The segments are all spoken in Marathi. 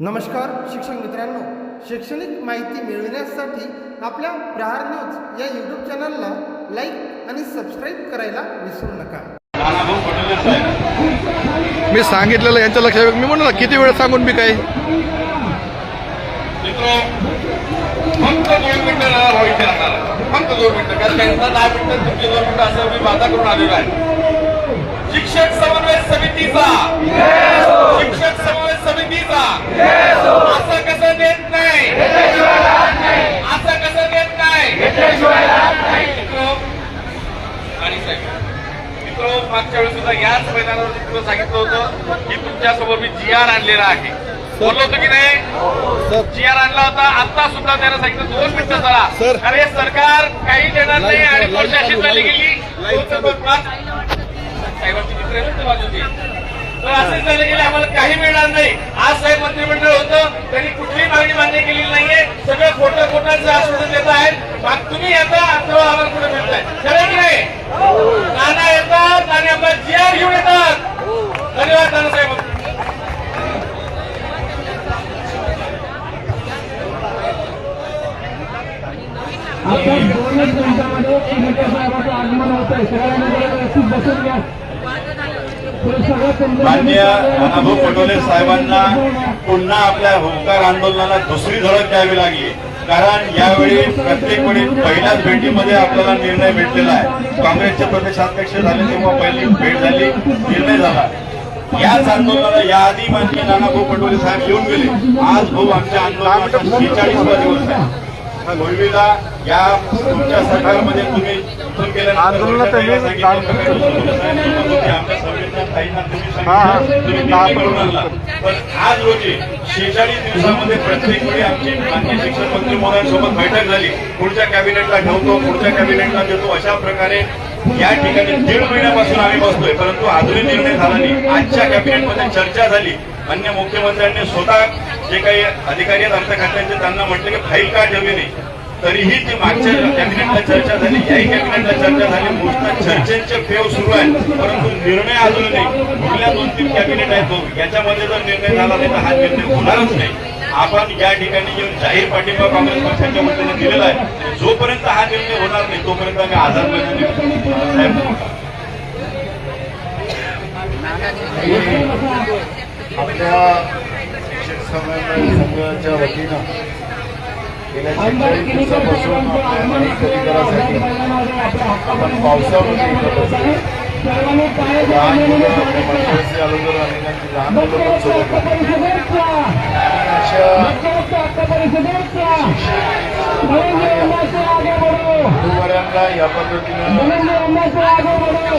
नमस्कार शिक्षक मित्रांनो. शैक्षणिक माहिती मिळविण्यासाठी आपल्या प्रहार न्यूज या यूट्यूब चॅनलला लाईक आणि सबस्क्राईब करायला विसरू नका. मी सांगितलेलं यांच्या लक्षात मी म्हणलं ना किती वेळ सांगून मी काय? मित्र फक्त दोन मिनिटं फक्त दोन मिनिटं कारण त्यांचा दहा मिनिटं तुमचे दोन मिनिटं असं मी वादा करून आलेलो आहे. शिक्षक समन्वय समितीचा. शिक्षक समन्वय समितीचा. असं कसं देत नाही? असं कसं देत नाही? मित्र, आणि साहेब मित्र मागच्या वेळेस सुद्धा याच मैदानावर तुला सांगितलं होतं की तुमच्यासमोर मी जी आर आणलेला आहे. बोललो होतो की नाही? जी आर आणला होता. आता सुद्धा त्यानं सांगितलं. दोन मिनिटं. चला अरे सरकार काही देणार नाही आणि प्रशासन झाली गेली. पाच- साहेबांची मित्र आहेत ना बाजूचे. तर झालं गेलं आम्हाला काही मिळणार नाही. आज साहेब मंत्रिमंडळ होतं त्यांनी कुठलीही मागणी मान्य केलेली नाहीये. सगळं खोटं खोटांचं आश्वासन देत आहेत. तुम्ही येता अथवा आम्हाला कुठे मिळताय खरं की नाही? नाना येतात आणि आपला जी आर घेऊन येतात. धन्यवाद नाना साहेब. आता दोनच मिनिटामध्ये मोठ्या साहेबांचं आगमन होत आहे सगळ्यांना व्यवस्थित बसून घ्या. मान्य अनुभव पटोले साहेबांना पुन्हा आपल्या होमकार आंदोलनाला दुसरी धडक द्यावी लागली. कारण यावेळी प्रत्येक वेळी पहिल्याच भेटीमध्ये आपल्याला निर्णय भेटलेला आहे. काँग्रेसचे प्रदेशाध्यक्ष झाले तेव्हा पहिली भेट झाली निर्णय झाला. याच आंदोलनाला याआधी माननीय नानाभाऊ पटोले साहेब येऊन गेले. आज भाऊ आमच्या आंदोलनाचा शेचाळीसवा दिवस आहे. पूर्वीला या तुमच्या सरकारमध्ये तुम्ही इथून ताईंना तुम्ही सांगितलं, पण आज रोजी शेचाळीस दिवसामध्ये प्रत्येक वेळी आमची मान्य शिक्षण मंत्री महोदयांसोबत बैठक झाली. पुढच्या कॅबिनेटला ठेवतो पुढच्या कॅबिनेटला देतो. अशा प्रकारे या ठिकाणी दीड महिन्यापासून आम्ही बसतोय. परंतु आजही निर्णय झाला नाही. आजच्या कॅबिनेटमध्ये चर्चा झाली. अन्य मुख्यमंत्र्यांनी स्वतः जे काही अधिकारी आहेत अर्थ खात्यांचे त्यांना म्हटलं की फाईल का ठेवली नाही? तरीही ती मागच्या कॅबिनेटला चर्चा झाली. याही कॅबिनेटला चर्चा झाली. नुसतं चर्चेचे फेव सुरू आहे. परंतु निर्णय अजून नाही. पुढल्या दोन तीन कॅबिनेट आहेत दोन याच्यामध्ये जर निर्णय झाला नाही तर हा निर्णय होणारच नाही. आपण या ठिकाणी येऊन जाहीर पाठिंबा काँग्रेस पक्षाच्या वतीने दिलेला आहे. जोपर्यंत हा निर्णय होणार नाही तोपर्यंत आम्ही आझाद मैदानी आपल्या शिक्षक समन्वय संघाच्या वतीनं गेल्या दिवसापासून आपण पावसामध्ये एकत्र झालो. लहान मुलं मध्यवर्ती अगोदर अनेकांची लहान मुलं पण सोबत होती. आणि अशा गुरुवाऱ्यांना या पद्धतीनं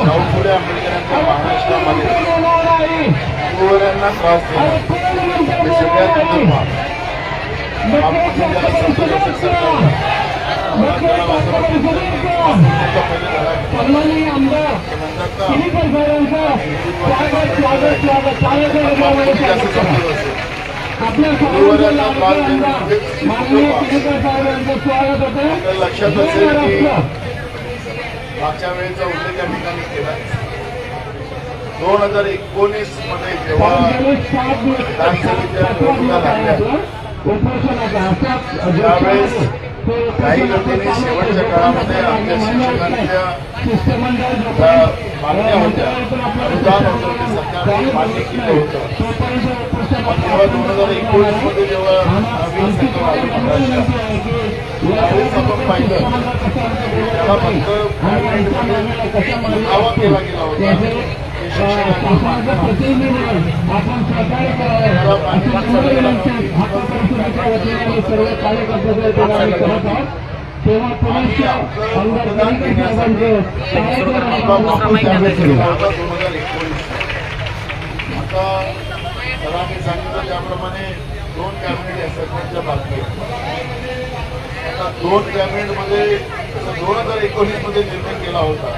शाहू फुले आंबेडकरांच्या महाराष्ट्रामध्ये गुरुवाऱ्यांना त्रास देणं हे सगळ्यात मोठं आपल्या स्वागत होतं लक्षात असेल मागच्या वेळेचा उल्लेख या ठिकाणी केला दोन हजार एकोणीसमध्ये जेव्हा विधानसभेच्या निवडणुका लागल्या त्यावेळेस काही गतीने शेवटच्या काळामध्ये आमच्या शिक्षकांच्या मागण्या होत्या. अनुदान होतं ते सरकारने मान्य केलं होतं. पण जेव्हा दोन हजार एकोणीसमध्ये जेव्हा नवीन आलं महाराष्ट्रात त्यावेळेस आपण पाहिलं त्याला फक्त दावा केला गेला होता. आपण सहकार्य करावं अशी परिषदेच्या वतीने सर्व कार्यकर्त्याच्या वतीने करत आहोत तेव्हा आमदार दोन हजार एकोणीस आता सरांनी सांगितलं त्याप्रमाणे दोन कॅबिनेट या सरकारच्या आता दोन कॅबिनेटमध्ये दोन हजार एकोणीसमध्ये निर्णय केला होता.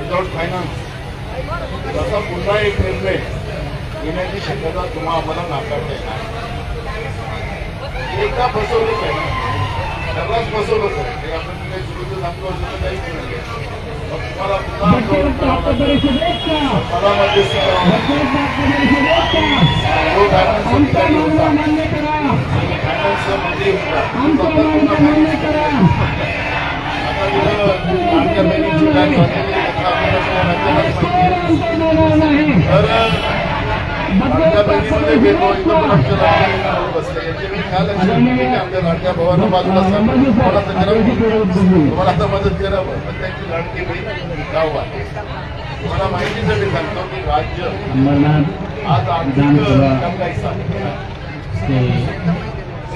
विदाउट फायनान्स तसा पुन्हा एक निर्णय घेण्याची शक्यता तुम्हा आम्हाला नाकारता येणार. एकदा फसवलंच आहे. सर्रास फसवलंच आहे. ते आपण काही चुकीचं असं तुम्हाला पुन्हा आंदोलन करावं मला मध्यस्थी करावं मंत्री होता आमच्या तो बसले मी आमच्या लाडक्या भावांना बाजूला सारखं तर करावं आता मदत करावं पण त्यांची लाडकी बहीण गाव आहे तुम्हाला माहितीसाठी सांगतो की राज्य आज आमदार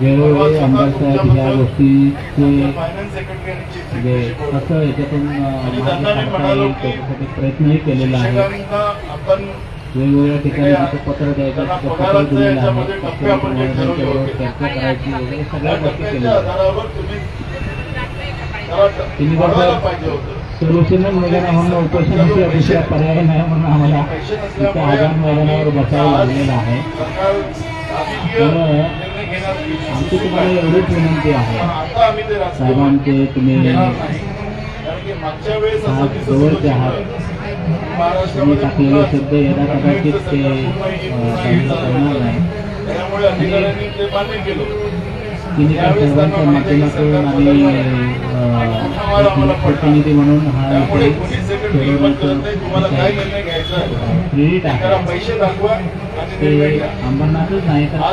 वेळोवेळी आमदार साहेब ह्या गोष्टीचे फायनान्स सेक्रेटरी आणि चीफ म्हणजे सेक्रेटरीशी बोलतो. कसं याच्यातून अं, आणि मार्ग त्यांना मी काढता म्हणालो येईल की त्याच्यासाठी प्रयत्नही केलेला आहे शिक्षकांना आपण वेगवेगळ्या ठिकाणी तिथं पत्र द्यायचं त्यांना तिथं पत्र पगाराचं दिलेलं आहे याच्यामध्ये टप्पे आपण जे ठरवले त्याच्यावर होते. चर्चा करायची वगैरे त्या सगळ्या गोष्टी टप्प्याच्या केलेल्या आहेत आधारावर तुम्ही जरा तिन्ही वाढवायला बाजू- पाहिजे होतं सोल्युशन मैदानावर उपोषणाशिवाय दुसरा पर्याय नाही म्हणून आम्हाला पैसे इथं नसल्यामुळे आझाद मैदानावर बसावं आज लागलेलं आहे आमची तुम्हाला. एवढीच विनंती आहे साहेबांचे तुम्ही जवळचे होतं आहात. तुम्ही टाकलेले शब्द यदा कदाचित ते करणार नाही त्यामुळे अधिकाऱ्यांनी ते मान्य केलं तिन्ही सर्वांच्या माध्यमातून आणि प्रतिनिधी म्हणून हा घ्यायचा आहे? ते अंबरनाथच नाही तर हा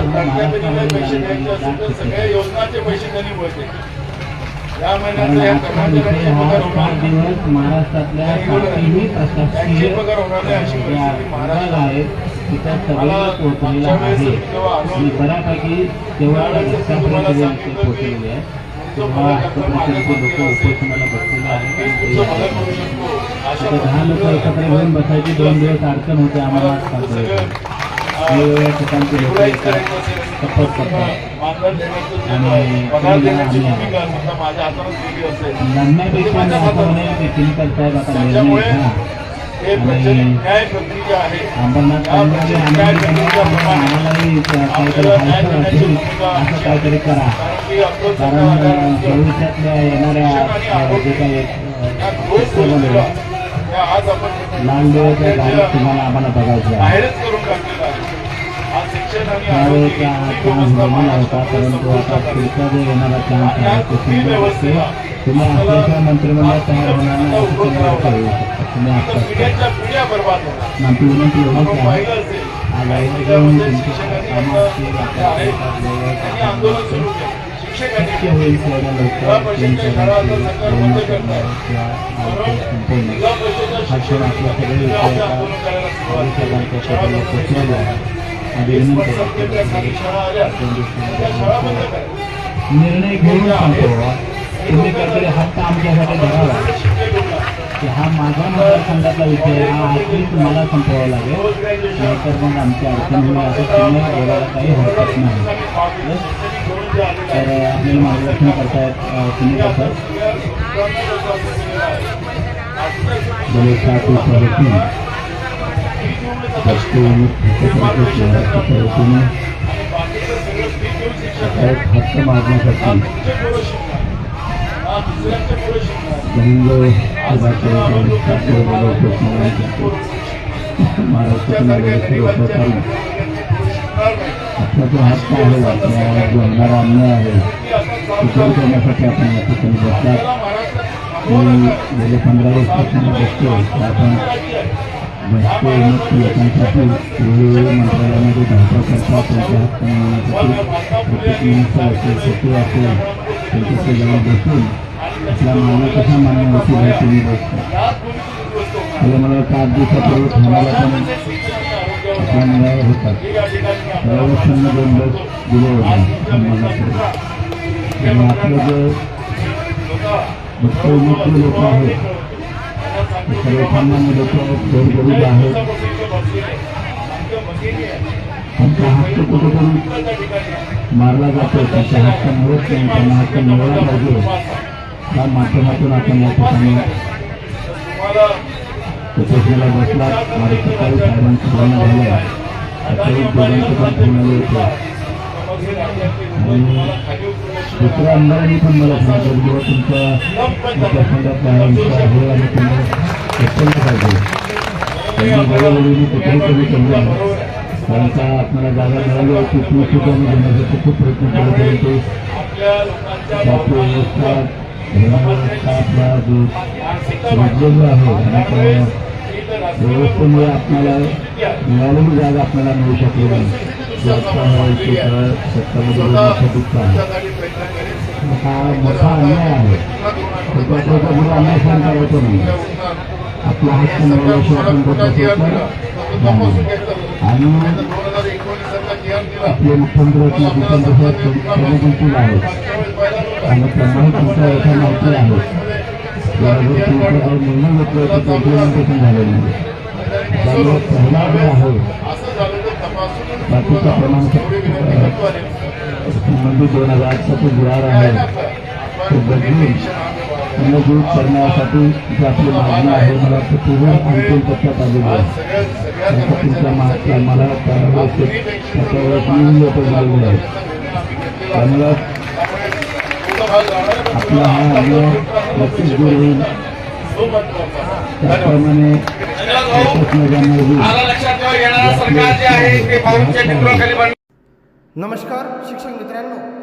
महाराष्ट्रातल्या सातही प्रशासकीय आहेत. तिथं सगळीकडे पोहोचलेला आहे. आणि बऱ्यापैकी तेवढा लक्षापर्यंत पोहोचलेले आहे तेव्हा हस्तपरिषदेचे लोक उपोषणाला बसलेले आहेत. आणि ते आता दहा लोक एकत्र येऊन बसायची दोन दिवस अडचण होते. आम्हाला आज सापडले वेगवेगळ्या ठिकाणचे लोक येतात. शपथ करतात. आणि पगार तुम्ही देण्याची आम्ही भूमिका समजा माझ्या हातानं दिली असेल. लढण्यापेक्षा मी असं म्हणेल की चिंतन साहेब आता निर्णय त्याच्यामुळे घ्या हे प्रचलित न्याय प्रक्रिया आहे. या प्रचलित न्याय प्रक्रियेप्रमाणे आपल्याला न्याय देण्याची भूमिका कारण की आपलं कारण सरकार अं, आता भविष्यातल्या येणाऱ्या अं, जे काही या अं, दोन गोष्टीला त्यामध्ये त्या आज आपण लाल दिव्याच्या गाडीत तुम्हाला आम्हाला बघायचं आहे. बाहेरच करून टाकलेला आहे. आरोग्य हा चान्स होता परंतु आता पुढचा जो येणारा चान्स आहे तो शंभर टक्के तुम्ही आपल्याच्या मंत्रिमंडळात तयार होणार नाही असं तुम्ही आमची विनंती एवढीच आपण आहे तुमच्या शक्य होईल तेवढ्या लवकर हा क्षण आपल्या सगळे आहे विनंती त्या निर्णय घेऊन सांगतो तुम्ही काहीतरी हट्ट आमच्यासाठी धरावा की हा माझा मतदारसंघातला विषय हा आधीच मला संपवावा लागेल नाहीतर मग आमची अडचण असं तुम्ही बोलायला काही हरकत नाही तर आपल्याला मार्गदर्शन करतायत तुम्ही कसं राष्ट्रीय छत्रपती वतीने हक्क मागण्यासाठी आपला जो हात आहे आपल्या जो होणारा अन्याय आहे तो करण्यासाठी आपण या ठिकाणी बसतात मी गेले पंधरा वर्षापासून बसतो आपण भ्रष्ट विमुक्त वेळोवेळी मंत्रालयामध्ये धावपळ करतात हक्क प्रत्येक मिनिस्टर असेल सचिव असेल त्यांच्याशी जाऊन बसून आपला मागणी कसा मान्य होतील हे तुम्ही बसता मला मला वाटतं दिवसापूर्वी ठाण्याला पण आपला मिळावा होता त्यावेळेस दोन बस दिले होते संबंधाकडे आणि आपलं जे भक्त विमुक्त लोक आहेत सर्वसामान्य लोक आहेत गोरगरीब आहेत आमचा हक्क कुठेतरी मारला जातो त्याचा हक्क मिळत नाही त्यांना हक्क मिळाला पाहिजे त्या माध्यमातून आपण या ठिकाणी तुम्हाला उपोषणाला बसला माझ्या सकाळी साहेबांचं बोलणं झालं सकाळी दोघांचं पण फोन आले होते आणि दुसऱ्या आमदारांनी पण मला सांगितलं की बाबा तुमच्या मतदारसंघात आहे हे आणि तुम्ही उचललं पाहिजे त्यांनी वेळोवेळी कुठेही कमी समजा कारण का आपल्याला जागा मिळाली होती ती सुद्धा मी घेण्यासाठी खूप प्रयत्न केले परंतु आपल्या व्यवस्था धर्मव्यवस्था आपला जो विजलेलं आहे आणि व्यवस्थेमुळे आपल्याला मिळालेली जागा आपल्याला मिळू शकली नाही. सत्तामध्ये हा मोठा अन्याय आहे. अन्याय सहन करायचो नाही. आपला हक्क मिळाल्याशिवाय आपण बसायचं आणि आपले मुख्यमंत्री जितेंद्र साहेब संवेदनशील आहेत आणि प्रमाण तुमच्या एका माहिती आहे. यावर तुमचा काही निर्णय घेतला होता तो इम्प्लिमेंटेशन झालेलं नाही. त्यामुळे पहिला वेळ आहे बाकीच्या प्रमाण संबंधित दोन हजार आठचा तो गुरार आहे तो बदलून पुनर्जीवित करण्यासाठी जी आपली मागणी आहे. मला वाटतं पूर्ण अंतिम टप्प्यात आलेली आहे. त्याचा तुमच्या मागच्या मला त्यावेळेस एक त्याच्यावेळेस मी लोक झालेले आहेत. त्यामुळं आपला हा अन्याय नक्कीच दूर होईल. त्याप्रमाणे प्रश्न जाणार होईल आला लक्षात ठेवा येणारं सरकार जे आहे ते भाऊंच्या नेतृत्वाखाली बनणार नमस्कार शिक्षक मित्रांनो.